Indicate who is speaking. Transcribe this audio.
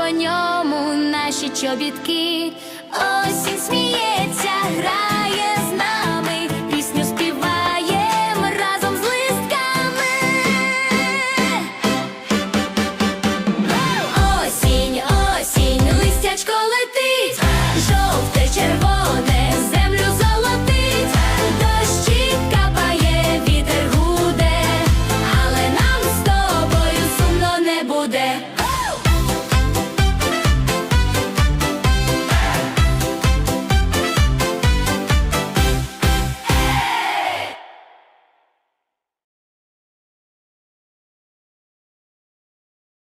Speaker 1: по ньому наші чобітки, осінь сміє.